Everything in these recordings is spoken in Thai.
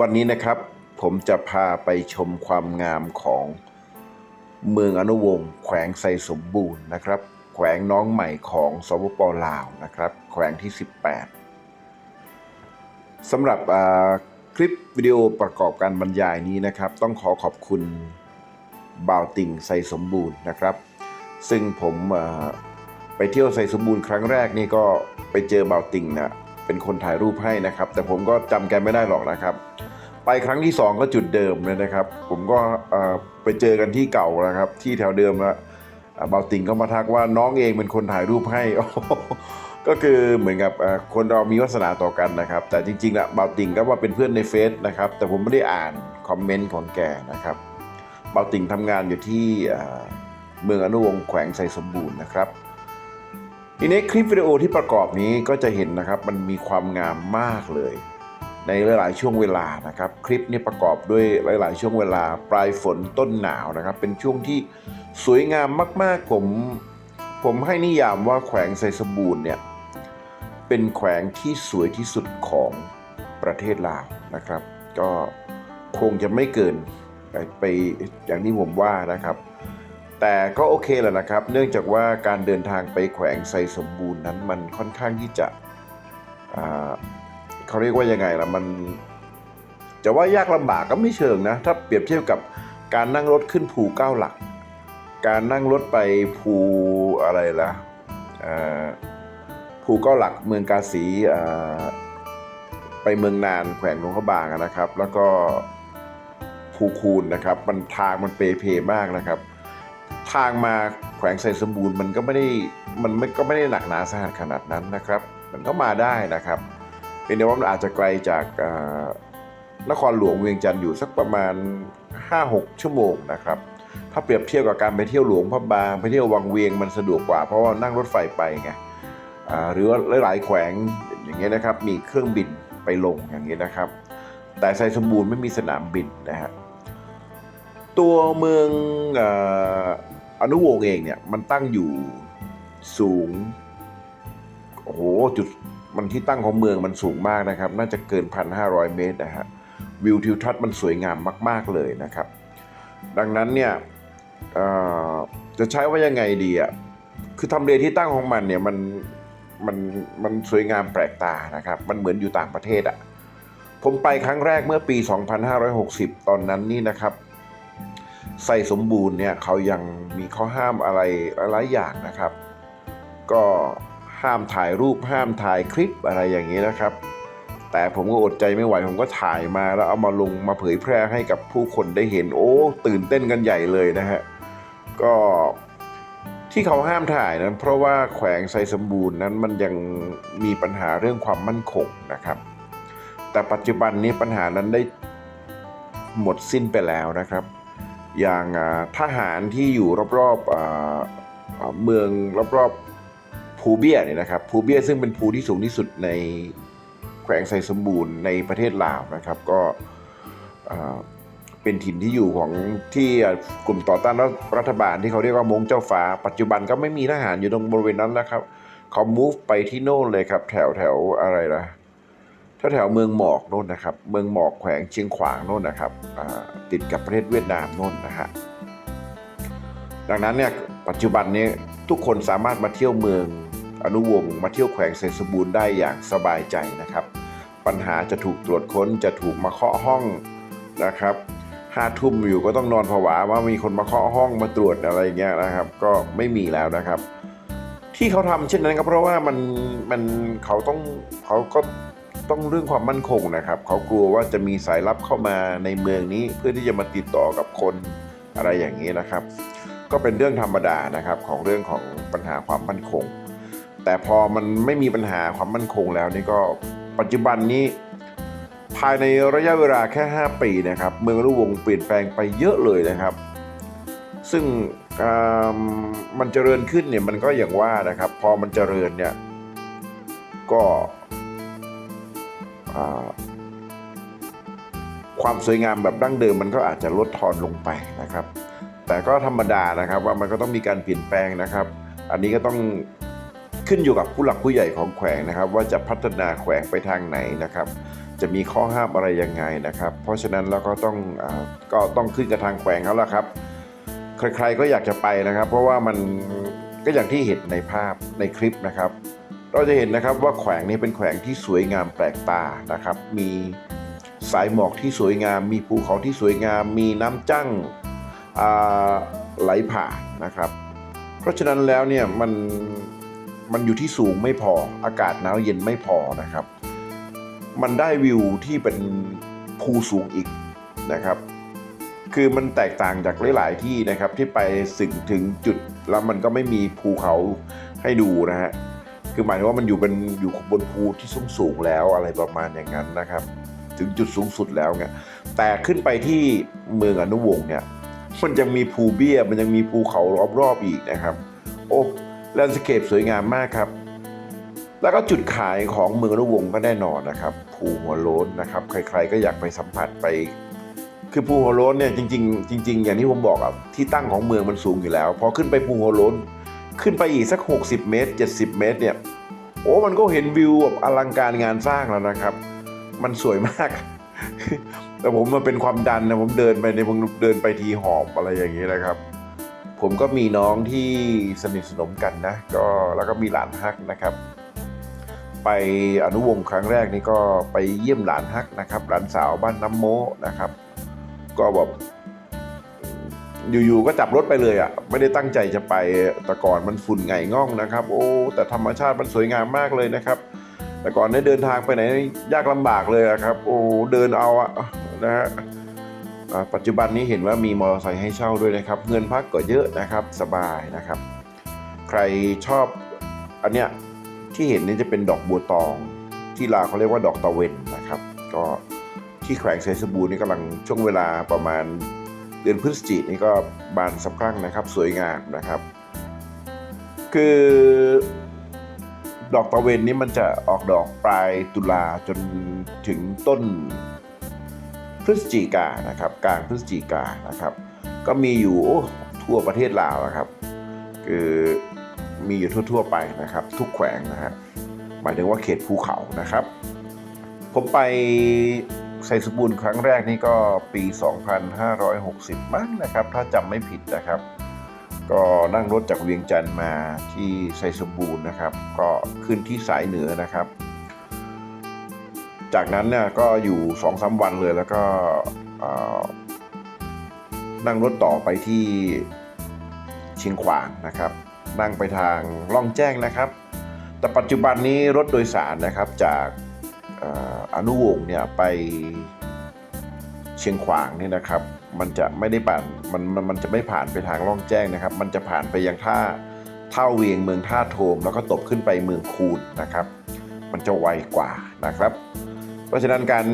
วันนี้นะครับผมจะพาไปชมความงามของเมืองอนุวงศ์แขวงไซสมบูรณ์นะครับ แขวงน้องใหม่ของสปปลาวนะครับ แขวงที่ 18 สำหรับคลิปวิดีโอประกอบการบรรยายนี้นะครับ ต้องขอขอบคุณบ่าวติ่งไซสมบูรณ์นะครับ ซึ่งผมไปเที่ยวไซสมบูรณ์ครั้งแรกนี่ก็ไปเจอบ่าวติ่งนะ เป็นคนถ่ายรูปให้นะครับ แต่ผมก็จำแกไม่ได้หรอกนะครับ ไปครั้งที่ 2 ก็จุดเดิมเลยนะครับ ผมก็ไปเจอกันที่เก่านะครับ ที่แถวเดิมแล้วอ่าบ่าติ่งก็มาทักว่าน้องเองเป็นคนถ่ายรูปให้ก็คือเหมือนกับคนเรามีวาสนาต่อกันนะครับ แต่จริงๆนะบ่าติ่งก็ว่าเป็นเพื่อนในเฟซนะครับ แต่ผมไม่ได้อ่านคอมเมนต์ของแกนะครับบ่าติ่งทำงานอยู่ที่เอ่อเมืองอนุวงศ์แขวงไซสมบูรณ์นะครับ ทีนี้คลิปวิดีโอที่ประกอบนี้ก็จะเห็นนะครับมันมีความงามมากเลย ในหลาย ๆ ช่วงเวลานะครับ คลิปนี้ประกอบด้วยหลาย ๆ ช่วงเวลา ปลายฝนต้นหนาวนะครับ เป็นช่วงที่สวยงามมาก ๆ ผมผมให้นิยามว่าแขวงไซสบูรณ์เนี่ยเป็นแขวงที่สวยที่สุดของประเทศลาวนะครับ ก็คงจะไม่เกินไปอย่างที่ผมว่านะครับ แต่ก็โอเคแหละนะครับ เนื่องจากว่าการเดินทางไปแขวงไซสมบูรณ์นั้นมันค่อนข้างที่จะเขาเรียกว่ายังไงล่ะมันจะว่ายากลำบากก็ไม่เชิงนะ ถ้าเปรียบเทียบกับการนั่งรถขึ้นภูเก้าหลัก การนั่งรถไปภูอะไรล่ะเอ่อภูเก้าหลักเมืองกาสีไปเมืองนานแขวงหลวงพระบางนะครับ แล้วก็ภูคูนนะครับมันทางมันเปรเพมากนะครับ ทางมาแขวงไซสมบูรณ์มันก็ไม่ได้มันไม่ก็ไม่ได้หนักหนาสาหัสขนาดนั้นนะครับ มันก็มาได้นะครับ เป็นแต่ว่ามันอาจจะไกลจากนครหลวงเวียงจันทร์อยู่สักประมาณ 5-6 ชั่วโมงนะครับ ถ้าเปรียบเทียบกับการไปเที่ยวหลวงพระบางไปเที่ยววังเวียงมันสะดวกกว่าเพราะว่านั่งรถไฟไปไงหรือว่าหลายๆแขวงอย่างเงี้ยนะครับ มีเครื่องบินไปลงอย่างเงี้ยนะครับ แต่ไซสมบูรณ์ไม่มีสนามบินนะฮะตัวเมือง อนุวงศ์เองเนี่ยมันตั้งอยู่สูงโอ้โหจุดมันที่ตั้งของเมืองมันสูงมากนะครับ น่าจะเกิน 1,500 เมตรนะฮะวิวทิวทัศน์มันสวยงามมาก ๆเลยนะครับ ดังนั้นเนี่ยจะใช้ว่ายังไงดีอะคือทำเลที่ตั้งของมันเนี่ยมันมันมันสวยงามแปลกตานะครับ มันเหมือนอยู่ต่างประเทศอะผมไปครั้งแรกเมื่อปี 2560 ตอนนั้นนี่นะครับ ใส่สมบูรณ์เนี่ยเขายังมีข้อห้ามอะไรหลายอย่างนะครับ ก็ห้ามถ่ายรูปห้ามถ่ายคลิปอะไรอย่างนี้นะครับ แต่ผมก็อดใจไม่ไหวผมก็ถ่ายมาแล้วเอามาลงมาเผยแพร่ให้กับผู้คนได้เห็นโอ้ ตื่นเต้นกันใหญ่เลยนะฮะก็ที่เขาห้ามถ่ายนั้น เพราะว่าแขวงไซสมบูรณ์นั้นมันยังมีปัญหาเรื่องความมั่นคงนะครับ แต่ปัจจุบันนี้ปัญหานั้นได้หมดสิ้นไปแล้วนะครับ อย่างทหารที่อยู่รอบๆอ่าอ่าเมืองรอบๆภูเบี้ยเนี่ยนะครับภูเบี้ยซึ่งเป็นภูที่สูงที่สุดในแขวงไซสมบูรณ์ในประเทศลาวนะครับ ก็เป็นถิ่นที่อยู่ของที่กลุ่มต่อต้านรัฐบาลที่เขาเรียกว่ามงเจ้าฟ้า ปัจจุบันก็ไม่มีทหารอยู่ตรงบริเวณนั้นแล้วครับเขา move ไปที่โน่นเลยครับ แถวแถวอะไรนะ แถวแถวเมืองหมอกโน่นนะครับ เมืองหมอกแขวงเชียงขวางโน่นนะครับติดกับประเทศเวียดนามโน่นนะฮะดังนั้นเนี่ยปัจจุบันนี้ทุกคนสามารถมาเที่ยวเมืองอนุวงศ์มาเที่ยวแขวงไซสมบูรณ์ได้อย่างสบายใจนะครับ ปัญหาจะถูกตรวจค้นจะถูกมาเคาะห้องนะครับห้าทุ่มอยู่ก็ต้องนอนผวาว่ามีคนมาเคาะห้องมาตรวจอะไรเงี้ยนะครับ ก็ไม่มีแล้วนะครับ ที่เขาทำเช่นนั้นก็เพราะว่ามันมันเขาต้องเขาก็ ต้องเรื่องความมั่นคงนะครับ เขากลัวว่าจะมีสายลับเข้ามาในเมืองนี้ เพื่อที่จะมาติดต่อกับคนอะไรอย่างนี้นะครับ ก็เป็นเรื่องธรรมดานะครับของเรื่องของปัญหาความมั่นคง แต่พอมันไม่มีปัญหาความมั่นคงแล้วนี่ก็ปัจจุบันนี้ ภายในระยะเวลาแค่ 5 ปีนะครับ เมืองอนุวงเปลี่ยนแปลงไปเยอะเลยนะครับ ซึ่งมันเจริญขึ้นเนี่ยมันก็อย่างว่านะครับ พอมันเจริญเนี่ยก็ ความสวยงามแบบดั้งเดิมมันก็อาจจะลดทอนลงไปนะครับ แต่ก็ธรรมดานะครับว่ามันก็ต้องมีการเปลี่ยนแปลงนะครับ อันนี้ก็ต้องขึ้นอยู่กับผู้หลักผู้ใหญ่ของแขวงนะครับ ว่าจะพัฒนาแขวงไปทางไหนนะครับ จะมีข้อห้ามอะไรยังไงนะครับ เพราะฉะนั้นเราก็ต้องอก็ต้องขึ้นกับทางแขวงเขาละครับ ใครๆก็อยากจะไปนะครับ เพราะว่ามันก็อย่างที่เห็นในภาพในคลิปนะครับ เราจะเห็นนะครับว่าแขวงนี้เป็นแขวงที่สวยงามแปลกตานะครับ มีสายหมอกที่สวยงาม มีภูเขาที่สวยงาม มีน้ำจั่งไหลผ่านนะครับ เพราะฉะนั้นแล้วเนี่ยมันมันอยู่ที่สูงไม่พออากาศหนาวเย็นไม่พอนะครับ มันได้วิวที่เป็นภูสูงอีกนะครับ คือมันแตกต่างจากหลาย ๆ ที่นะครับที่ไปสึงถึงจุดแล้วมันก็ไม่มีภูเขาให้ดูนะฮะ คือหมายถึงว่ามันอยู่เป็นอยู่บนภูที่สูงสูงแล้วอะไรประมาณอย่างนั้นนะครับ ถึงจุดสูงสุดแล้วไงแต่ขึ้นไปที่เมืองอนุวงศ์เนี่ยมันยังมีภูเบี้ยมันยังมีภูเขารอบๆอีกนะครับ โอ้แลนด์สเคปสวยงามมากครับ แล้วก็จุดขายของเมืองอนุวงศ์ก็แน่นอนนะครับ ภูหัวโล้นนะครับ ใครๆก็อยากไปสัมผัสไปคือภูหัวโล้นเนี่ยจริงๆจริง ๆ อย่างที่ผมบอกอะที่ตั้งของเมืองมันสูงอยู่แล้ว พอขึ้นไปภูหัวโล้น ขึ้นไปอีกสัก 60 เมตร 70 เมตรเนี่ย โอ้มันก็เห็นวิวแบบอลังการงานสร้างแล้วนะครับ มันสวยมาก แต่ผมมาเป็นความดันนะผมเดินไปในผมเดินไปทีหอบอะไรอย่างนี้นะครับ ผมก็มีน้องที่สนิทสนมกันนะ ก็แล้วก็มีหลานฮักนะครับ ไปอนุวงศ์ครั้งแรกนี่ก็ไปเยี่ยมหลานฮักนะครับ หลานสาวบ้านน้ำโมนะครับ ก็แบบ อยู่ๆก็จับรถไปเลยอะ่ะไม่ได้ตั้งใจจะไปแต่ก่อนมันฝุ่นไงง่องนะครับ โอ้แต่ธรรมชาติมันสวยงามมากเลยนะครับ แต่ก่อนได้เดินทางไปไหนยากลำบากเลยอะครับ โอ้เดินเอาอะนะฮะปัจจุบันนี้เห็นว่ามีมอเตอร์ไซค์ให้เช่าด้วยนะครับ เงินพักก็เยอะนะครับสบายนะครับ ใครชอบอันเนี้ยที่เห็นนี่จะเป็นดอกบัวตอง ที่ลาวเขาเรียกว่าดอกตะเวนนะครับ ก็ที่แขวงไซสบูนี่กำลังช่วงเวลาประมาณ เดือนพฤศจิกายนนี่ก็บานสะพรั่งนะครับสวยงามนะครับ คือดอกตะเวนนี่มันจะออกดอกปลายตุลาจนถึงต้นพฤศจิกานะครับกลางพฤศจิกานะครับ ก็มีอยู่ทั่วประเทศลาวนะครับ คือมีอยู่ทั่ว ๆ ไปนะครับ ทุกแขวงนะฮะหมายถึงว่าเขตภูเขานะครับ ผมไป ไซสบูรณ์ครั้งแรกนี่ก็ปี 2560 มั้งนะครับ ถ้าจำไม่ผิดนะครับ ก็นั่งรถจากเวียงจันทร์มาที่ไซสบูรณ์นะครับ ก็ขึ้นที่สายเหนือนะครับ จากนั้นเนี่ยก็อยู่2อสวันเลยแล้วก็นั่งรถต่อไปที่เชียงขวางนะครับ นั่งไปทางล่องแจ้งนะครับ แต่ปัจจุบันนี้รถโดยสารนะครับจาก อนุวงศ์เนี่ยไปเชียงขวางเนี่ยนะครับ มันจะไม่ได้ผ่านมันมันมันจะไม่ผ่านไปทางล่องแจ้งนะครับ มันจะผ่านไปยังท่าท่าเวียงเมืองท่าโทม แล้วก็ตบขึ้นไปเมืองคูนนะครับ มันจะไวกว่านะครับ เพราะฉะนั้นการ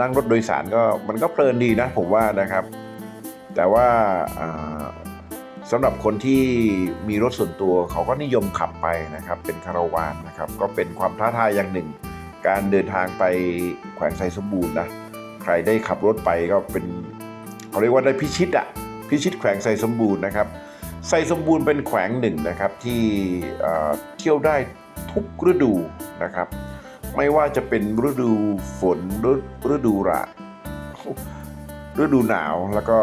นั่งรถโดยสารก็มันก็เพลินดีนะผมว่านะครับ แต่ว่าสำหรับคนที่มีรถส่วนตัวเขาก็นิยมขับไปนะครับ เป็นคาราวานนะครับ ก็เป็นความท้าทายอย่างหนึ่ง การเดินทางไปแขวงไซสมบูรณ์นะใครได้ขับรถไปก็เป็นเขาเรียกว่าได้พิชิตอะพิชิตแขวงไซสมบูรณ์นะครับไซสมบูรณ์เป็นแขวงหนึ่งนะครับที่เที่ยวได้ทุกฤดูนะครับ ไม่ว่าจะเป็นฤดูฝนฤดูราฤดูหนาวแล้วก็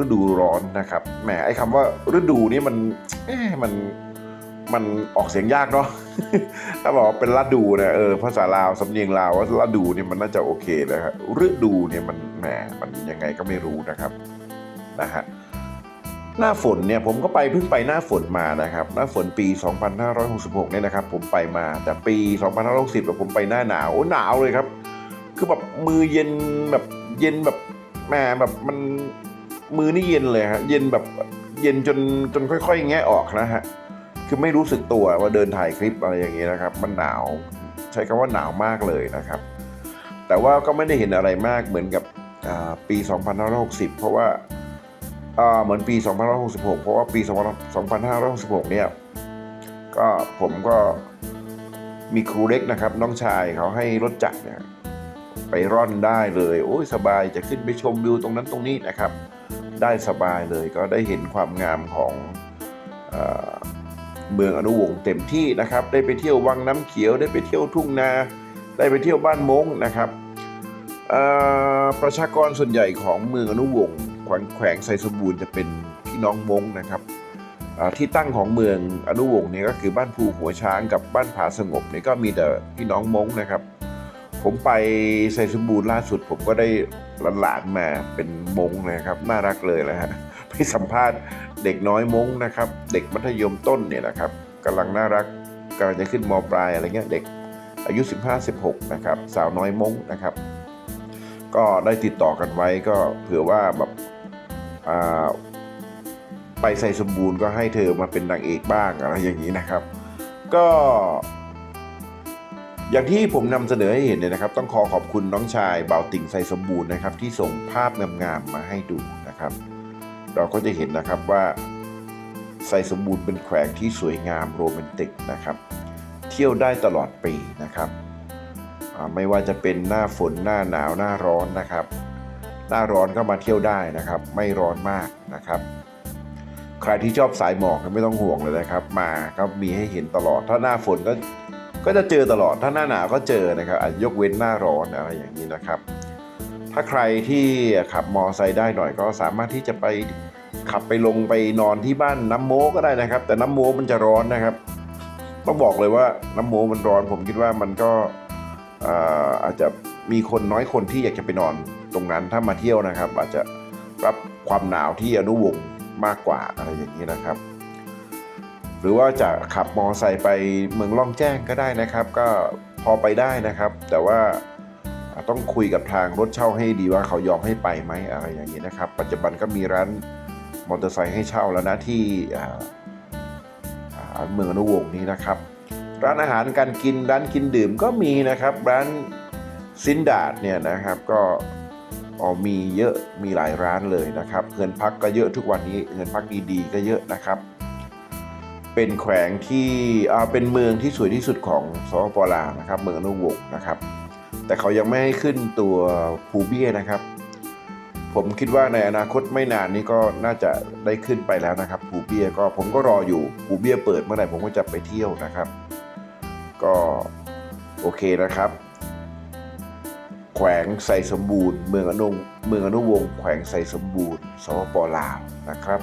ฤดูร้อนนะครับแหมไอ้คำว่าฤดูนี่มันมันมันออกเสียงยากเนาะ ถ้าบอกว่าเป็นฤดูนี่ยเออภาษาลาวสำเนียงลาวว่าฤดูเนี่ยมันน่าจะโอเคนะครับฤดูเนี่ยมันแหมมันยังไงก็ไม่รู้นะครับนะฮะหน้าฝนเนี่ยผมก็ไปเพิ่งไปหน้าฝนมานะครับ หน้าฝนปี 2566 เนี่ยนะครับ ผมไปมาแต่ปี 2560แบบผมไปหน้าหนาวหนาวเลยครับ คือแบบมือเย็นแบบเย็นแบบแหมแบบมันมือนี่เย็นเลยฮะเย็นแบบเย็นจนจนค่อยๆ แงะออกนะฮะ คือไม่รู้สึกตัวว่าเดินถ่ายคลิปอะไรอย่างนี้ยนะครับ มันหนาวใช้คำว่าหนาวมากเลยนะครับ แต่ว่าก็ไม่ได้เห็นอะไรมากเหมือนกับอ่าปี 2560 เพราะว่าอ่าเหมือนปี 2566 เพราะว่าปี 2566 เนี่ยก็ผมก็มีครูเล็กนะครับ น้องชายเขาให้รถจักรเนี่ยไปร่อนได้เลย โอ้ยสบายจะขึ้นไปชมวิวตรงนั้นตรงนี้นะครับ ได้สบายเลยก็ได้เห็นความงามของ เมืองอนุวงศ์เต็มที่นะครับ ได้ไปเที่ยววังน้ำเขียว ได้ไปเที่ยวทุ่งนา ได้ไปเที่ยวบ้านมงนะครับประชากรส่วนใหญ่ของเมืองอนุวงศ์แขวงแขวงไซสมบูรณ์จะเป็นพี่น้องมงนะครับที่ตั้งของเมืองอนุวงศ์เนี่ยก็คือบ้านภูหัวช้างกับบ้านผาสงบเนี่ยก็มีแต่พี่น้องมงนะครับ ผมไปไซสมบูรณ์ล่าสุด ผมก็ได้หลานๆมาเป็นมงนะครับ น่ารักเลยนะฮะไปสัมภาษณ์ เด็กน้อยมงนะครับ เด็กมัธยมต้นเนี่ยนะครับกำลังน่ารักกำลังจะขึ้นมปลายอะไรเงี้ยเด็กอายุ 15-16 นะครับ สาวน้อยมงนะครับ ก็ได้ติดต่อกันไว้ก็เผื่อว่าแบบไปใส่สมบูรณ์ก็ให้เธอมาเป็นนางเอกบ้างอะไรอย่างนี้นะครับ ก็ อย่างที่ผมนำเสนอให้เห็นเนี่ยนะครับ ต้องขอขอบคุณน้องชายเบาติ่งใส่สมบูรณ์นะครับ ที่ส่งภาพงามๆมาให้ดูนะครับ เราก็จะเห็นนะครับว่าไซสมบูรณ์เป็นแขวงที่สวยงามโรแมนติกนะครับ เที่ยวได้ตลอดปีนะครับ ไม่ว่าจะเป็นหน้าฝนหน้าหนาวหน้าร้อนนะครับ หน้าร้อนก็มาเที่ยวได้นะครับ ไม่ร้อนมากนะครับ ใครที่ชอบสายหมอกก็ไม่ต้องห่วงเลยนะครับ มาก็มีให้เห็นตลอด ถ้าหน้าฝนก็ก็จะเจอตลอดถ้าหน้าหนาวก็เจอนะครับอาจยกเว้นหน้าร้อนอะไรอย่างนี้นะครับ ถ้าใครที่ขับมอไซค์ได้หน่อยก็สามารถที่จะไปขับไปลงไปนอนที่บ้านน้ำโมก็ได้นะครับ แต่น้ำโมมันจะร้อนนะครับ ต้องบอกเลยว่าน้ำโมมันร้อน ผมคิดว่ามันก็เอ่ออาจจะมีคนน้อยคนที่อยากจะไปนอนตรงนั้นถ้ามาเที่ยวนะครับ อาจจะรับความหนาวที่อนุวงศ์มากกว่าอะไรอย่างนี้นะครับ หรือว่าจะขับมอไซค์ไปเมืองล่องแจ้งก็ได้นะครับ ก็พอไปได้นะครับ แต่ว่า ต้องคุยกับทางรถเช่าให้ดีว่าเขายอมให้ไปไหมอะไรอย่างนี้นะครับ ปัจจุบันก็มีร้านมอเตอร์ไซค์ให้เช่าแล้วนะที่เมืองอนุวงศ์นี้นะครับ ร้านอาหารการกินร้านกินดื่มก็มีนะครับ ร้านซินดาดเนี่ยนะครับก็ออมีเยอะมีหลายร้านเลยนะครับเงินพักก็เยอะทุกวันนี้เงินพักดีๆ ก็เยอะนะครับ เป็นแขวงที่เป็นเมืองที่สวยที่สุดของสปปลาวนะครับ เมืองอนุวงศ์นะครับ แต่เขายังไม่ให้ขึ้นตัวภูเบี้ยนะครับ ผมคิดว่าในอนาคตไม่นานนี้ก็น่าจะได้ขึ้นไปแล้วนะครับภูเบี้ยก็ผมก็รออยู่ภูเบี้ยเปิดเมื่อไหร่ผมก็จะไปเที่ยวนะครับ ก็โอเคนะครับ แขวงไซสมบูรณ์ เมืองอนุเมืองอนุวงศ์แขวงไซสมบูรณ์สปปลาวนะครับ